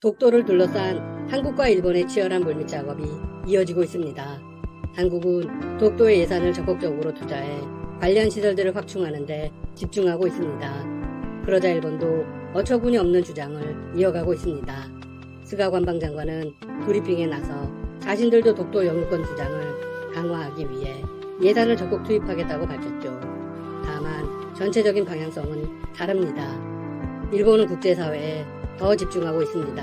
독도를 둘러싼 한국과 일본의 치열한 물밑 작업이 이어지고 있습니다. 한국은 독도의 예산을 적극적으로 투자해 관련 시설들을 확충하는데 집중하고 있습니다. 그러자 일본도 어처구니 없는 주장을 이어가고 있습니다. 스가 관방 장관은 브리핑에 나서 자신들도 독도 영유권 주장을 강화하기 위해 예산을 적극 투입하겠다고 밝혔죠. 다만 전체적인 방향성은 다릅니다. 일본은 국제사회에 더 집중하고 있습니다.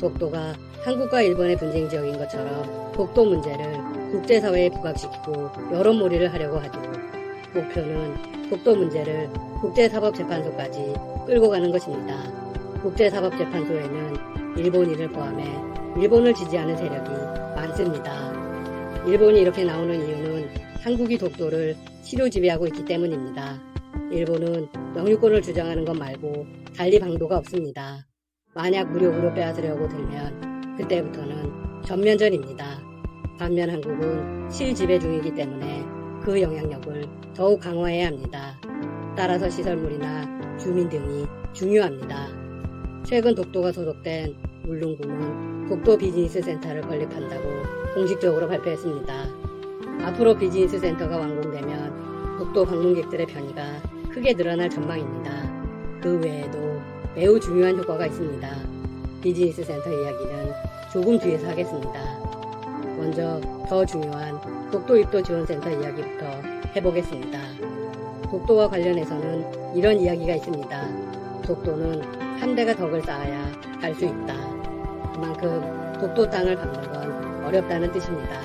독도가 한국과 일본의 분쟁 지역인 것처럼 독도 문제를 국제사회에 부각시키고 여론몰이를 하려고 하죠. 목표는 독도 문제를 국제사법재판소까지 끌고 가는 것입니다. 국제사법재판소에는 일본인을 포함해 일본을 지지하는 세력이 많습니다. 일본이 이렇게 나오는 이유는 한국이 독도를 치료 지배하고 있기 때문입니다. 일본은 영유권을 주장하는 것 말고 달리 방도가 없습니다. 만약 무력으로 빼앗으려고 들면 그때부터는 전면전입니다. 반면 한국은 실지배 중이기 때문에 그 영향력을 더욱 강화해야 합니다. 따라서 시설물이나 주민 등이 중요합니다. 최근 독도가 소속된 울릉군은 독도 비즈니스 센터를 건립한다고 공식적으로 발표했습니다. 앞으로 비즈니스 센터가 완공되면 독도 방문객들의 편의가 크게 늘어날 전망입니다. 그 외에도 매우 중요한 효과가 있습니다. 비즈니스 센터 이야기는 조금 뒤에서 하겠습니다. 먼저 더 중요한 독도 입도 지원센터 이야기부터 해보겠습니다. 독도와 관련해서는 이런 이야기가 있습니다. 독도는 함대가 덕을 쌓아야 갈 수 있다. 그만큼 독도 땅을 밟는 건 어렵다는 뜻입니다.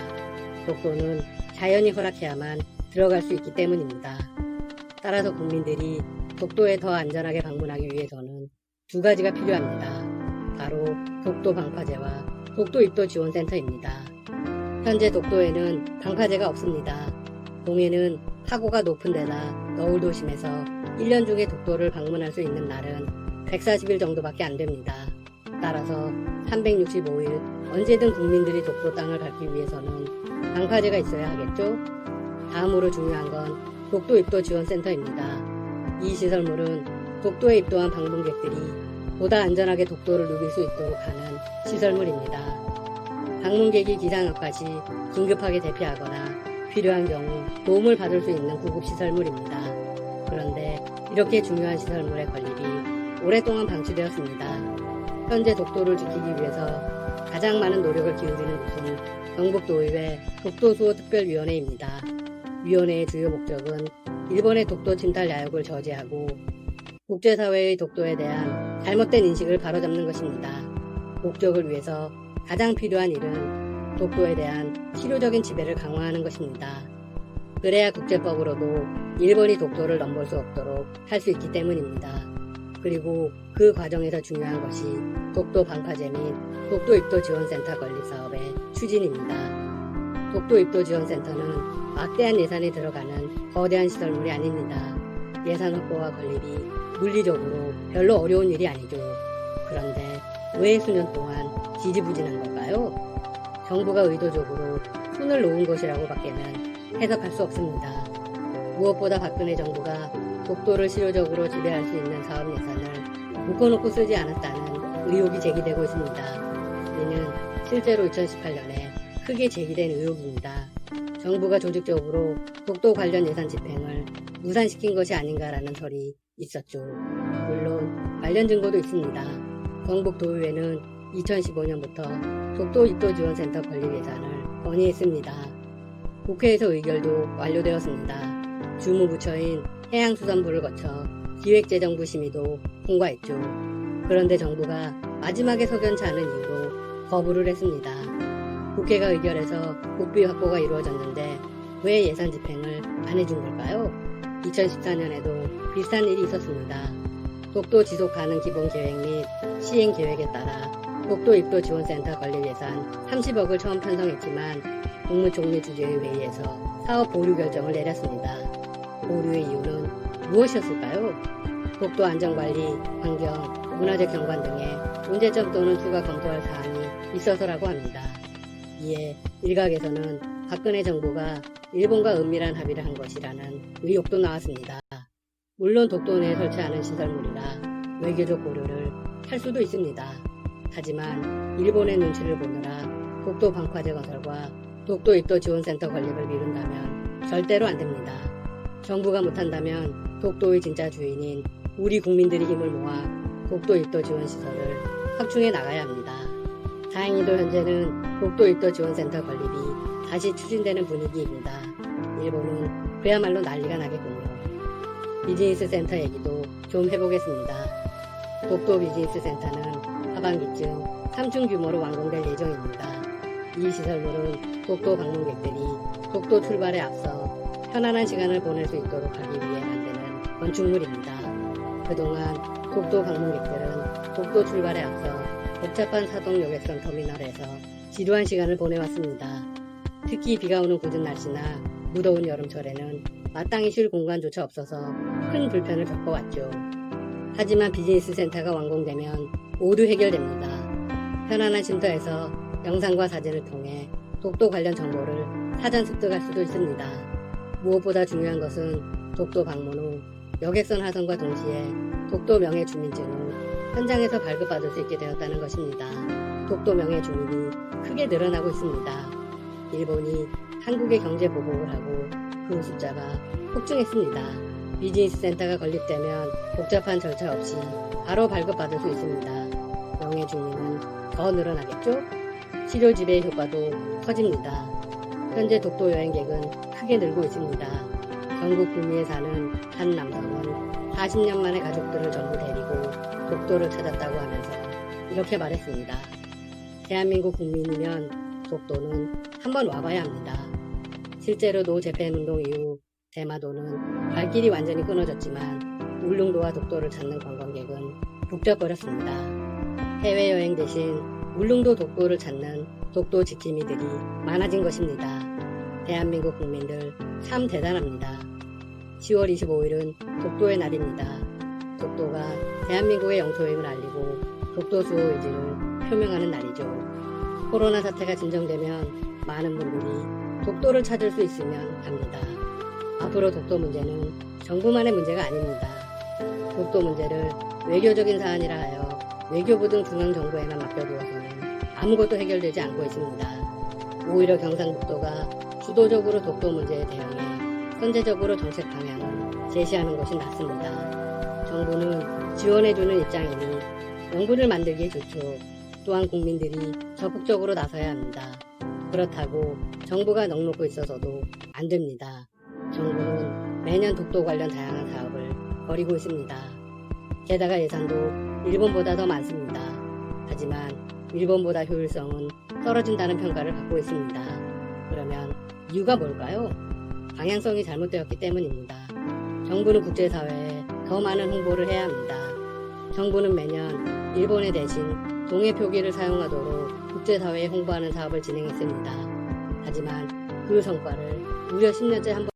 독도는 자연이 허락해야만 들어갈 수 있기 때문입니다. 따라서 국민들이 독도에 더 안전하게 방문하기 위해서는 두 가지가 필요합니다. 바로 독도 방파제와 독도 입도 지원센터입니다. 현재 독도에는 방파제가 없습니다. 동해는 하고가 높은 데다 너울 도심에서 1년 중에 독도를 방문할 수 있는 날은 140일 정도밖에 안 됩니다. 따라서 365일 언제든 국민들이 독도 땅을 밟기 위해서는 방파제가 있어야 하겠죠? 다음으로 중요한 건 독도 입도 지원센터입니다. 이 시설물은 독도에 입도한 방문객들이 보다 안전하게 독도를 누빌 수 있도록 하는 시설물입니다. 방문객이 시 긴급하게 대피하거나 필요한 경우 도움을 받을 수 있는 구급 시설물입니다. 그런데 이렇게 중요한 시설물의 건립이 오랫동안 방치되었습니다. 현재 독도를 지키기 위해서 가장 많은 노력을 기울이는 곳은 경북도의회 독도수호특별위원회입니다. 위원회의 주요 목적은 일본의 독도 침탈 야욕을 저지하고 국제사회의 독도에 대한 잘못된 인식을 바로잡는 것입니다. 목적을 위해서 가장 필요한 일은 독도에 대한 실효적인 지배를 강화하는 것입니다. 그래야 국제법으로도 일본이 독도를 넘볼 수 없도록 할 수 있기 때문입니다. 그리고 그 과정에서 중요한 것이 독도 방파제 및 독도 입도 지원센터 건립 사업의 추진입니다. 독도 입도 지원센터는 막대한 예산이 들어가는 거대한 시설물이 아닙니다. 예산 확보와 건립이 물리적으로 별로 어려운 일이 아니죠. 그런데 왜 수년 동안 지지부진한 걸까요? 정부가 의도적으로 손을 놓은 것이라고 밖에는 해석할 수 없습니다. 무엇보다 박근혜 정부가 독도를 실효적으로 지배할 수 있는 사업 예산을 묶어놓고 쓰지 않았다는 의혹이 제기되고 있습니다. 이는 실제로 2018년에 크게 제기된 의혹입니다. 정부가 조직적으로 독도 관련 예산 집행을 무산시킨 것이 아닌가라는 설이 있었죠. 물론 관련 증거도 있습니다. 경북도의회는 2015년부터 독도 입도 지원센터 건립 예산을 건의했습니다. 국회에서 의결도 완료되었습니다. 주무부처인 해양수산부를 거쳐 기획재정부 심의도 통과했죠. 그런데 정부가 마지막에 석연치 않은 이유로 거부를 했습니다. 국회가 의결해서 국비 확보가 이루어졌는데 왜 예산 집행을 안 해준 걸까요? 2014년에도 비슷한 일이 있었습니다. 독도 지속 가능 기본 계획 및 시행 계획에 따라 독도 입도 지원센터 건립 예산 30억을 처음 편성했지만 국무총리 주재의 회의에서 사업 보류 결정을 내렸습니다. 보류의 이유는 무엇이었을까요? 독도 안전관리, 환경, 문화적 경관 등의 문제점 또는 추가 검토할 사항이 있어서라고 합니다. 이에 일각에서는 박근혜 정부가 일본과 은밀한 합의를 한 것이라는 의혹도 나왔습니다. 물론 독도 내에 설치하는 시설물이라 외교적 고려를 할 수도 있습니다. 하지만 일본의 눈치를 보느라 독도 방파제 건설과 독도 입도 지원센터 건립을 미룬다면 절대로 안 됩니다. 정부가 못한다면 독도의 진짜 주인인 우리 국민들이 힘을 모아 독도 입도 지원 시설을 확충해 나가야 합니다. 다행히도 현재는 독도 입도 지원센터 건립이 다시 추진되는 분위기입니다. 일본은 그야말로 난리가 나겠군요. 비즈니스 센터 얘기도 좀 해보겠습니다. 독도 비즈니스 센터는 하반기쯤 3층 규모로 완공될 예정입니다. 이 시설물은 독도 방문객들이 독도 출발에 앞서 편안한 시간을 보낼 수 있도록 하기 위해 만드는 건축물입니다. 그동안 독도 방문객들은 독도 출발에 앞서 복잡한 사동 여객선 터미널에서 지루한 시간을 보내왔습니다. 특히 비가 오는 굳은 날씨나 무더운 여름철에는 마땅히 쉴 공간조차 없어서 큰 불편을 겪어왔죠. 하지만 비즈니스 센터가 완공되면 모두 해결됩니다. 편안한 쉼터에서 영상과 사진을 통해 독도 관련 정보를 사전 습득할 수도 있습니다. 무엇보다 중요한 것은 독도 방문 후 여객선 하선과 동시에 독도 명예 주민증을 현장에서 발급받을 수 있게 되었다는 것입니다. 독도 명예 주민이 크게 늘어나고 있습니다. 일본이 한국의 경제 보복을 하고 그 숫자가 폭증했습니다. 비즈니스 센터가 건립되면 복잡한 절차 없이 바로 발급받을 수 있습니다. 명예 주민은 더 늘어나겠죠? 치료 지배 효과도 커집니다. 현재 독도 여행객은 크게 늘고 있습니다. 전국 구미에 사는 한 남성은 40년 만에 가족들을 전부 데리고 독도를 찾았다고 하면서 이렇게 말했습니다. 대한민국 국민이면 독도는 한번 와봐야 합니다. 실제로 노 재팬 운동 이후 대마도는 발길이 완전히 끊어졌지만 울릉도와 독도를 찾는 관광객은 북적거렸습니다. 해외여행 대신 울릉도 독도를 찾는 독도 지킴이들이 많아진 것입니다. 대한민국 국민들 참 대단합니다. 10월 25일은 독도의 날입니다. 독도가 대한민국의 영토임을 알리고 독도 수호 의지를 표명하는 날이죠. 코로나 사태가 진정되면 많은 분들이 독도를 찾을 수 있으면 합니다. 앞으로 독도 문제는 정부만의 문제가 아닙니다. 독도 문제를 외교적인 사안이라 하여 외교부 등 중앙정부에만 맡겨두어서는 아무것도 해결되지 않고 있습니다. 오히려 경상북도가 주도적으로 독도 문제에 대응해 선제적으로 정책 방향을 제시하는 것이 낫습니다. 정부는 지원해주는 입장이니 명분을 만들기에 좋죠. 또한 국민들이 적극적으로 나서야 합니다. 그렇다고 정부가 넉놓고 있어서도 안 됩니다. 정부는 매년 독도 관련 다양한 사업을 벌이고 있습니다. 게다가 예산도 일본보다 더 많습니다. 하지만 일본보다 효율성은 떨어진다는 평가를 받고 있습니다. 그러면 이유가 뭘까요? 방향성이 잘못되었기 때문입니다. 정부는 국제사회에 더 많은 홍보를 해야 합니다. 정부는 매년 일본에 대신 동해 표기를 사용하도록 국제사회에 홍보하는 사업을 진행했습니다. 하지만 그 성과를 무려 10년째 한 번.